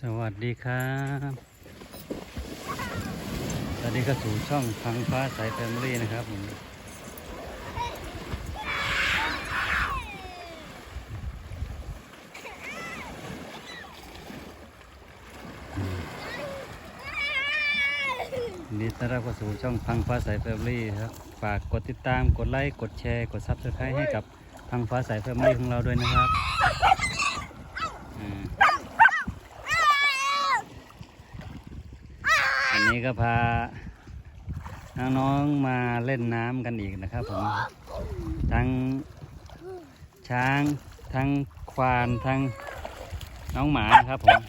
สวัสดีครับสวัสดีเข้าสู่ช่องพังฟ้าสายแฟมิลี่นะครับผมนดีต้อนรับเข้าสู่ช่องพังฟ้าสายแฟมิลี่ครับ ฝากกดติดตาม กดไลค์ กดแชร์ กดซับสไครต์ให้กับพังฟ้าสายแฟมิลี่ของเราด้วยนะครับ อันนี้ก็พา น้องๆมาเล่นน้ำกันอีกนะครับผม ทั้งช้าง ทั้งควาน ทั้งน้องหมานะครับผม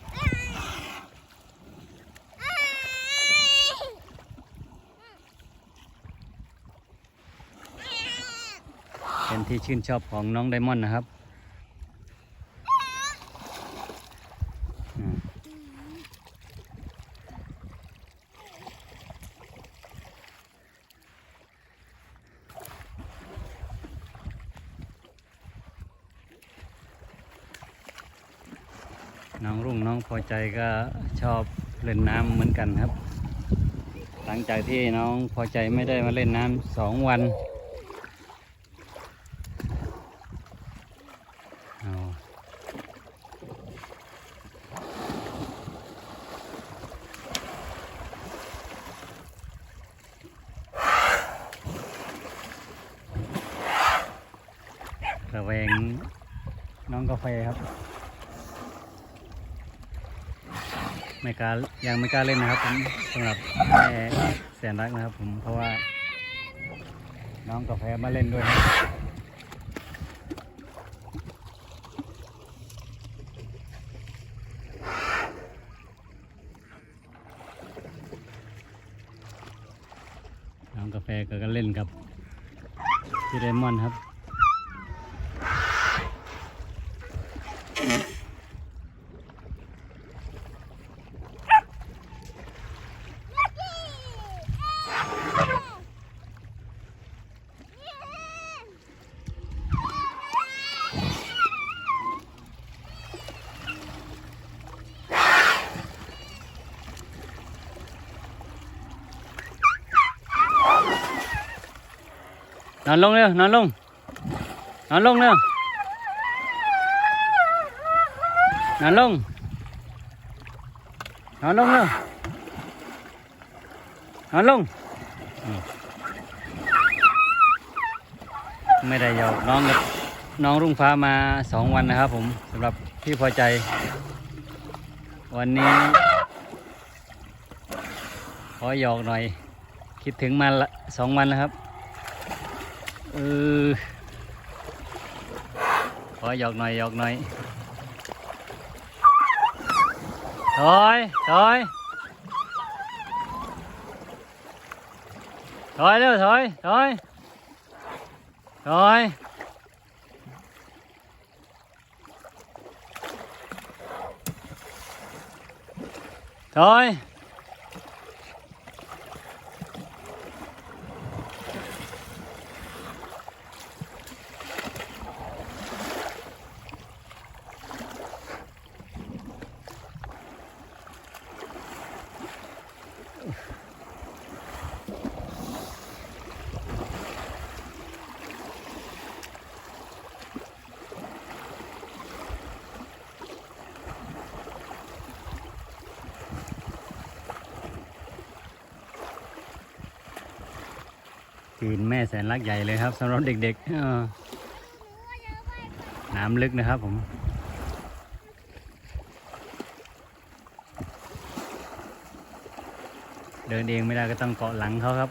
เป็นที่ชื่นชอบของน้องไดมอนด์นะครับอืม น้องรุ่งน้องพอ ใจก็ชอบเล่นน้ำเหมือนกันครับ หลังจากที่น้องพอใจไม่ได้มาเล่นน้ำสองวันระแวงน้องกาแฟครับ ไม่กล้ายังไม่กล้าเล่นนะครับผมสำหรับแม่แสนรักนะครับผมเพราะว่า น้องกาแฟมาเล่นด้วยครับน้องกาแฟก็ก็เล่นกับพี่เรมอนครับ นอนลงเร็วนอนลง นอนลงเร็วนอนลง นอนลงเร็วนอนลง ไม่ได้ยอกน้องกับน้องรุ่งฟ้ามาสองวันนะครับผมสำหรับพี่พอใจ วันนี้ ขอหยอกหน่อย คิดถึงมาละสองวันแล้วครับ เออขอหยอกหน่อยหยอกหน่อยถอยถอยถอยเร็วถอยถอยถอยถอย คืนแม่แสนรักใหญ่เลยครับสำหรับเด็กๆน้ำลึกนะครับผมเดินเองไม่ได้ก็ต้องเกาะหลังเขาครับ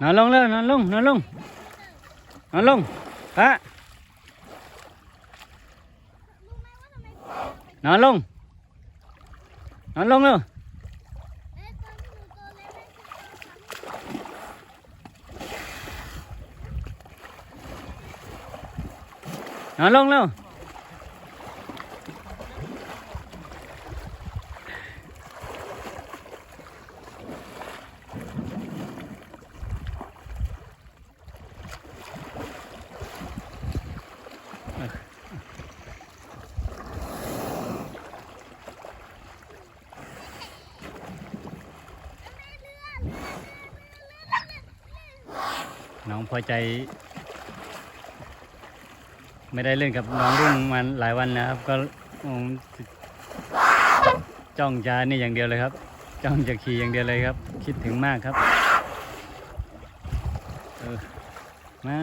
นอนลงเลยนอนลงนอนลงนอนลงฮะนอนลงนอนลงเลยนอนลงเลย น้องพอใจ ไม่ได้เล่นกับน้องรุ่งมาหลายวันแล้วครับ ก็อืมจ้องจะนี่อย่างเดียวเลยครับ จ้องจะขี่อย่างเดียวเลยครับ คิดถึงมากครับเออมา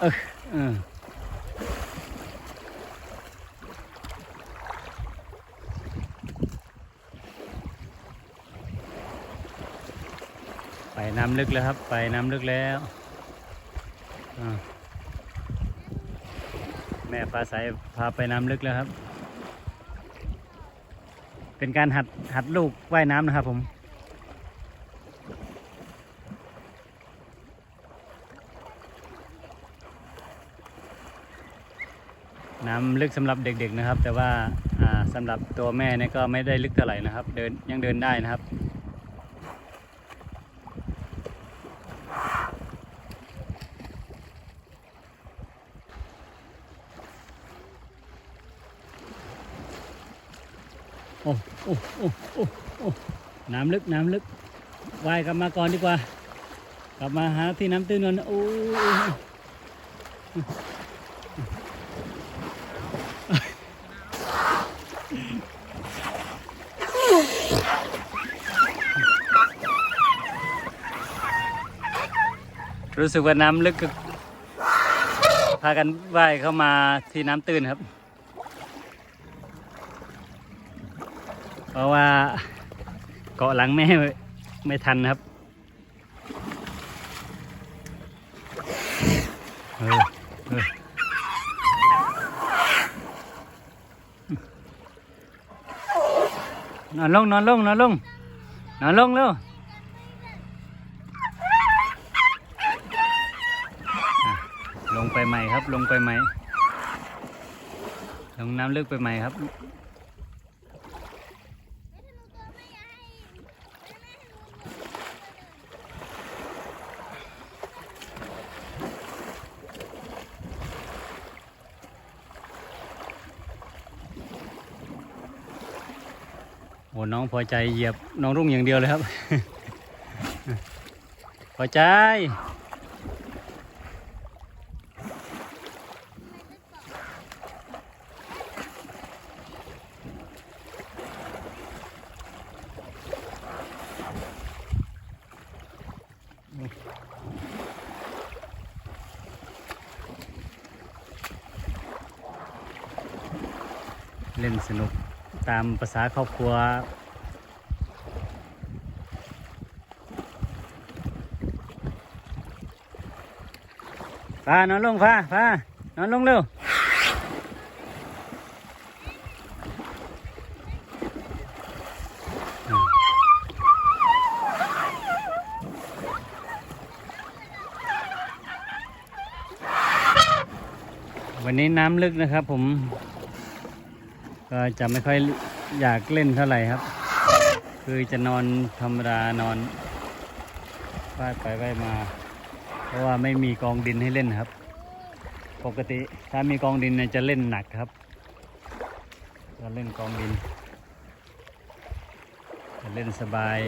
เออเออ ไปน้ำลึกแล้วครับ ไปน้ำลึกแล้วแม่ปลาใสพาไปน้ำลึกแล้วครับ เป็นการหัดหัดลูกว่ายน้ำนะครับผมน้ำลึกสำหรับเด็กๆนะครับ แต่ว่าอ่าสำหรับตัวแม่เนี่ยก็ไม่ได้ลึกเท่าไหร่นะครับ เดินยังเดินได้นะครับ โอ้โอ้โอ้โอ้โอ้น้ำ ลึกน้ำลึกว่ายกลับมาก่อนดีกว่า กลับมาหาที่น้ำตื้นก่อนโอ้ยรู้สึกว่าน้ำลึกก็พากันว่ายเข้ามาที่น้ำตื้นครับ เพราะว่า เกาะหลังแม่ไม่ทันครับเออเออนอนลงนอนลงนอนลงนอนลงเร็วลงไปใหม่ครับ ลงไปใหม่ ลงน้ำลึกไปใหม่ครับ โอน้องพอใจเหยียบน้องรุ่งอย่างเดียวเลยครับ พอใจ เล่นสนุก ตามภาษาครอบครัว ฟ้านอนลงฟ้าฟ้านอนลงเร็ววันนี้น้ำลึกนะครับผม ก็จะไม่ค่อยอยากเล่นเท่าไหร่ครับ คือจะนอนธรรมดานอนว่ายไปว่ายมา เพราะว่าไม่มีกองดินให้เล่นครับ ปกติถ้ามีกองดินเนี่ยจะเล่นหนักครับจะเล่นกองดินจะเล่นสบาย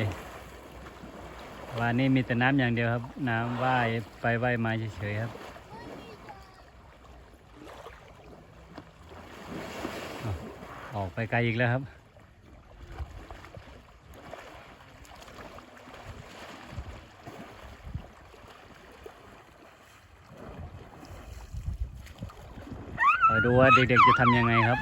วันนี้มีแต่น้ำอย่างเดียวครับ น้ำว่ายไปว่ายมาเฉยๆครับ ออกไปไกลอีกแล้วครับ ดูว่าเด็กๆจะทำยังไงครับ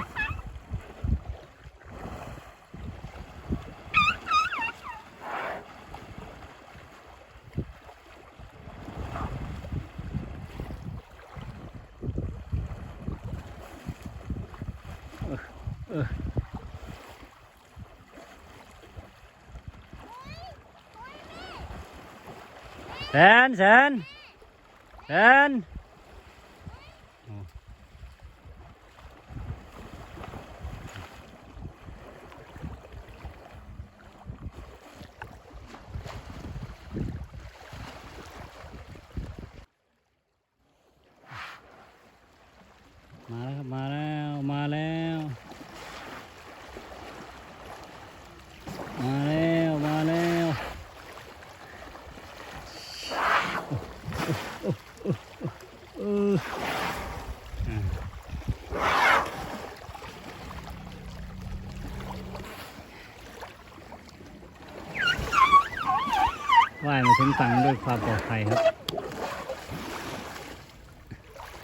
Sen sen. Sen. Marah, marah. ว่ายมาถึงฝั่งด้วยความปลอดภัยครับ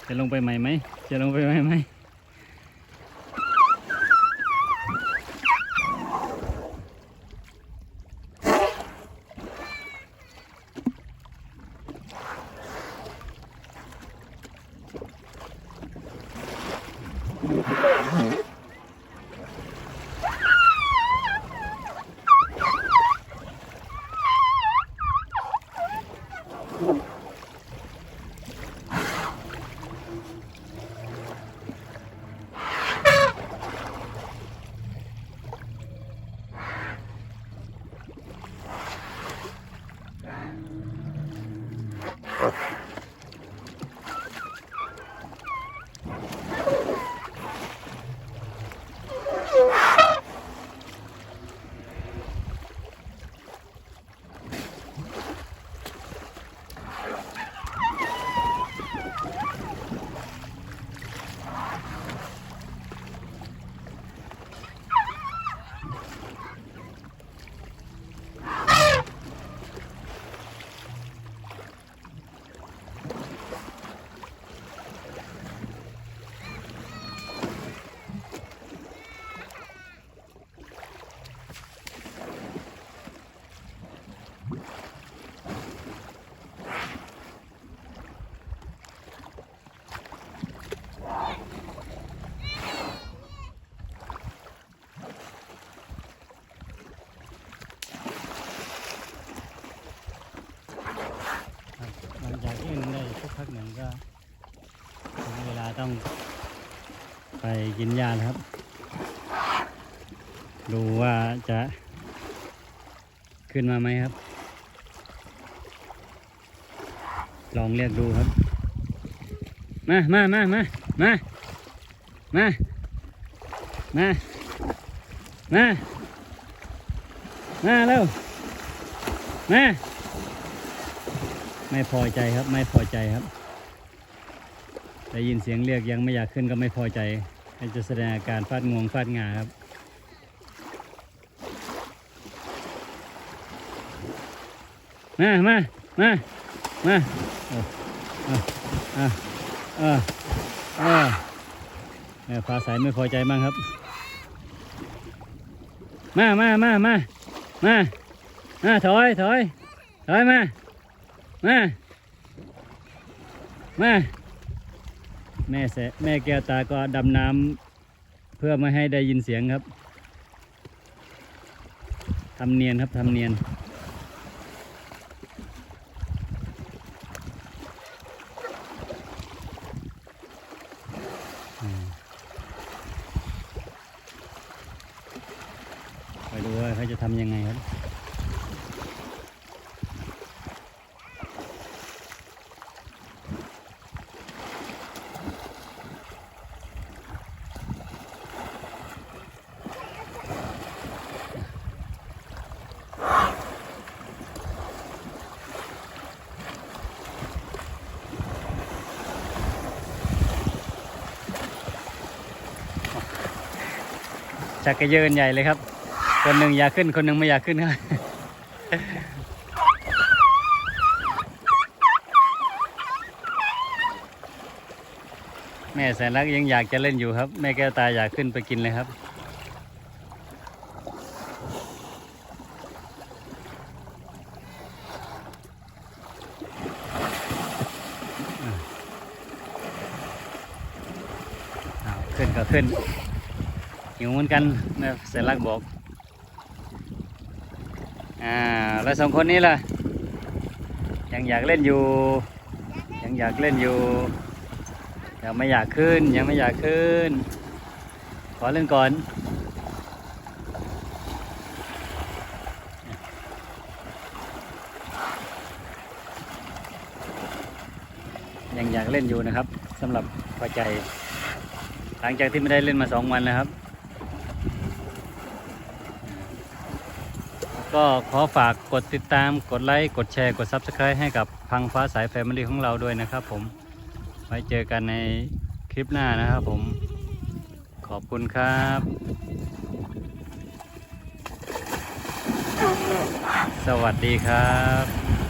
จะลงไปใหม่ไหม จะลงไปไหมไหม ครับหลังจากที่เล่นได้สักพักหนึ่งก็ถึงเวลาต้องไป กินยาแล้วครับ ดูว่าจะขึ้นมาไหมครับ ลองเรียกดูครับ มามามามามามามามามาเร็วมาไม่พอใจครับ ไม่พอใจครับได้ยินเสียงเรียกยังไม่อยากขึ้นก็ไม่พอใจ มันจะแสดงอาการฟาดงวงฟาดงาครับ มามามามาเอาเอาเอาเออาแม่ฟ้าใสไม่พอใจบ้างครับ มามามามามามาถอยถอยถอยมา มา มา แม่แสแม่แก้วตาก็ดำน้ำเพื่อไม่ให้ได้ยินเสียงครับทำเนียนครับทำเนียน ไปดูว่าเขาจะทำยังไงครับ ชักระเยินใหญ่เลยครับ คนหนึ่งอยากขึ้นคนหนึ่งไม่อยากขึ้นครับแม่แสนรักยังอยากจะเล่นอยู่ครับ แม่แก้วตาอยากขึ้นไปกินเลยครับ ขึ้นก็ขึ้น หิวเหมือนกันแม่แสรักบอกอ่าแล้วสองคนนี้ล่ะ ยังอยากเล่นอยู่ ยังอยากเล่นอยู่ยังไม่อยากขึ้นยังไม่อยากขึ้น ขอเล่นก่อนยังอยากเล่นอยู่นะครับสำหรับพอใจ หลังจากที่ไม่ได้เล่นมาสองวันแล้วครับ ก็ขอฝากกดติดตามกดไลค์ กดแชร์ กด Subscribe ให้กับพังฟ้าสายแฟมิลี่ของเราด้วยนะครับผม ไว้เจอกันในคลิปหน้านะครับผม ขอบคุณครับ สวัสดีครับ